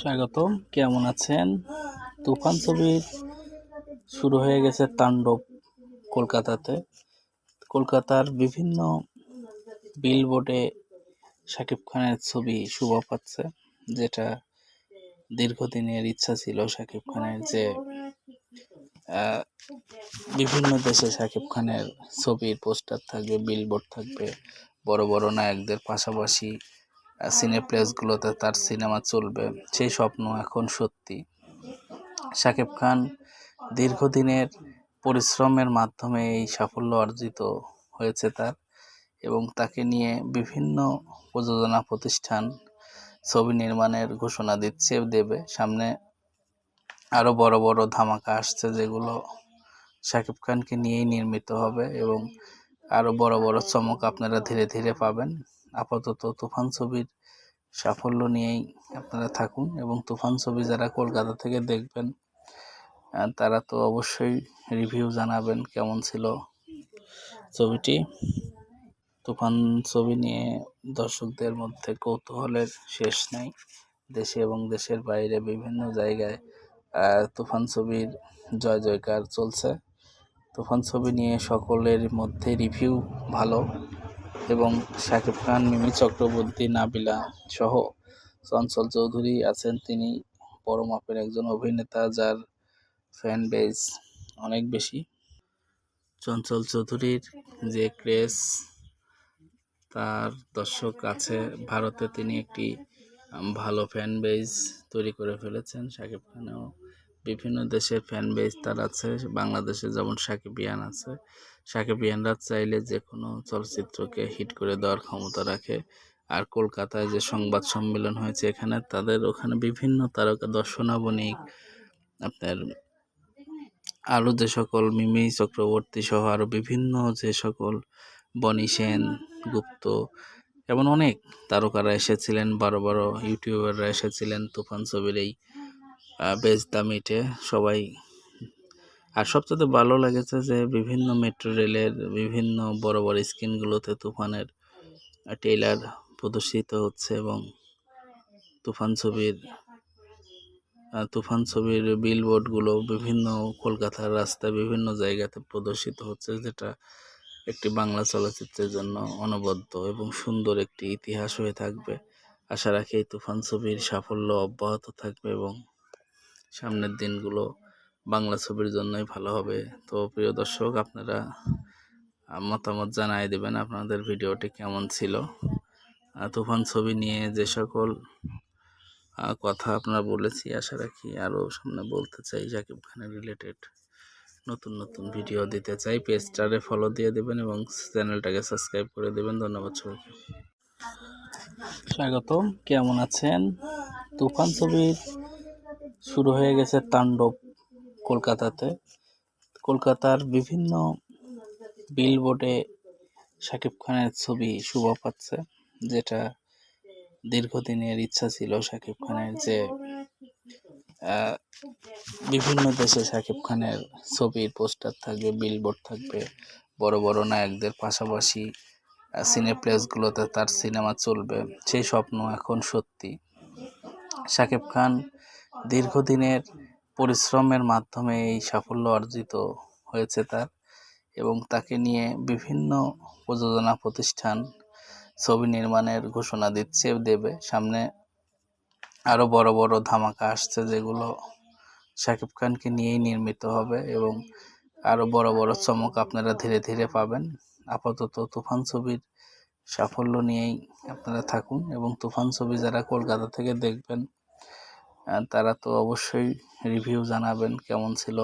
স্বাগতম, কেমন আছেন? তুফান ছবির শুরু হয়ে গেছে তাণ্ডব কলকাতাতে। কলকাতার বিভিন্ন বিলবোর্ডে শাকিব খানের ছবি শোভা পাচ্ছে, যেটা দীর্ঘদিনের ইচ্ছা ছিল শাকিব খানের যে বিভিন্ন দেশে শাকিব খানের ছবির পোস্টার থাকবে, বিলবোর্ড থাকবে, বড় বড় নায়কদের পাশাপাশি সিনেপ্লেসগুলোতে তার সিনেমা চলবে, সেই স্বপ্ন এখন সত্যি। শাকিব খান দীর্ঘদিনের পরিশ্রমের মাধ্যমে এই সাফল্য অর্জিত হয়েছে তার এবং তাকে নিয়ে বিভিন্ন প্রযোজনা প্রতিষ্ঠান ছবি নির্মাণের ঘোষণা দিচ্ছে, দেবে। সামনে আরও বড় বড় ধামাকা আসছে যেগুলো শাকিব খানকে নিয়েই নির্মিত হবে এবং আরও বড় বড় চমক আপনারা ধীরে ধীরে পাবেন। আপাতত তুফান ছবির সাফল্য নিয়েই আপনারা থাকুন এবং তুফান ছবি যারা কলকাতা থেকে দেখবেন তারা তো অবশ্যই রিভিউ জানাবেন কেমন ছিল ছবিটি। তুফান ছবি নিয়ে দর্শকদের মধ্যে কৌতূহলের শেষ নাই। দেশে এবং দেশের বাইরে বিভিন্ন জায়গায় তুফান ছবির জয় জয়কার চলছে। তুফান ছবি নিয়ে সকলের মধ্যে রিভিউ ভালো। এবং শাকিব খান, মিমি চক্রবর্তী, নাবিলা সহ চঞ্চল চৌধুরী আছেন তিনি বড় মাপের একজন অভিনেতা যার ফ্যান বেজ অনেক বেশি। চঞ্চল চৌধুরীর যে ক্রেজ তার দর্শক আছে ভারতে। তিনি একটি ভালো ফ্যান বেজ তৈরি করে ফেলেছেন শাকিব খানেও। বিভিন্ন দেশের ফ্যান বেজ তার আছে। বাংলাদেশে যেমন সাকিবিয়ান আছে। সাকিবিয়ানরা চাইলে যে কোনো চলচ্চিত্রকে হিট করে দেওয়ার ক্ষমতা রাখে। আর কলকাতায় যে সংবাদ সম্মেলন হয়েছে এখানে, তাদের ওখানে বিভিন্ন তারকা দর্শনাবণিক, আপনার আরও যে সকল মিমি চক্রবর্তী সহ আরও বিভিন্ন যে সকল বনি সেন, গুপ্ত, এমন অনেক তারকারা এসেছিলেন, বড় বড় ইউটিউবাররা এসেছিলেন, তুফান ছবির এই দ্য মিটে সবাই। আর সবচেয়ে ভালো লেগেছে যে বিভিন্ন মেট্রো রেলের বিভিন্ন বড় বড় স্ক্রিনগুলোতে তুফানের ট্রেলার প্রদর্শিত হচ্ছে এবং তুফান ছবির তুফান ছবির বিলবোর্ডগুলো বিভিন্ন কলকাতার রাস্তায় বিভিন্ন জায়গাতে প্রদর্শিত হচ্ছে, যেটা একটি বাংলা চলচ্চিত্রের জন্য অনবদ্য এবং সুন্দর একটি ইতিহাস হয়ে থাকবে। আশা রাখি এই তুফান ছবির সাফল্য অব্যাহত থাকবে এবং সামনের দিনগুলো বাংলা ছবির জন্যই ভালো হবে। তো প্রিয় দর্শক, আপনারা মতামত জানাই দেবেন আপনাদের ভিডিওটি কেমন ছিল। তুফান ছবি নিয়ে যে সকল কথা আপনারা বলেছি, আশা রাখি আরও সামনে বলতে চাই। জাকিব খানের রিলেটেড নতুন নতুন ভিডিও দিতে চাই, পেজটারে ফলো দিয়ে দেবেন এবং চ্যানেলটাকে সাবস্ক্রাইব করে দেবেন। ধন্যবাদ সবাইকে। স্বাগতম, কেমন আছেন? তুফান ছবির শুরু হয়ে গেছে তাণ্ডব কলকাতাতে। কলকাতার বিভিন্ন বিলবোর্ডে শাকিব খানের ছবি শোভা পাচ্ছে, যেটা দীর্ঘদিনের ইচ্ছা ছিল শাকিব খানের যে বিভিন্ন দেশে শাকিব খানের ছবির পোস্টার থাকবে বিলবোর্ড থাকবে, বড় বড় নায়কদের পাশাপাশি সিনেপ্লেসগুলোতে তার সিনেমা চলবে, সেই স্বপ্ন এখন সত্যি। শাকিব খান দীর্ঘদিনের পরিশ্রমের মাধ্যমে এই সাফল্য অর্জিত হয়েছে তার এবং তাকে নিয়ে বিভিন্ন প্রযোজনা প্রতিষ্ঠান ছবি নির্মাণের ঘোষণা দিচ্ছে, দেবে। সামনে আরও বড় বড় ধামাকা আসছে যেগুলো শাকিব খানকে নিয়েই নির্মিত হবে এবং আরও বড় বড় চমক আপনারা ধীরে ধীরে পাবেন। আপাতত তুফান ছবির সাফল্য নিয়েই আপনারা থাকুন এবং তুফান ছবি যারা কলকাতা থেকে দেখবেন তারা তো অবশ্যই রিভিউ জানাবেন কেমন ছিল।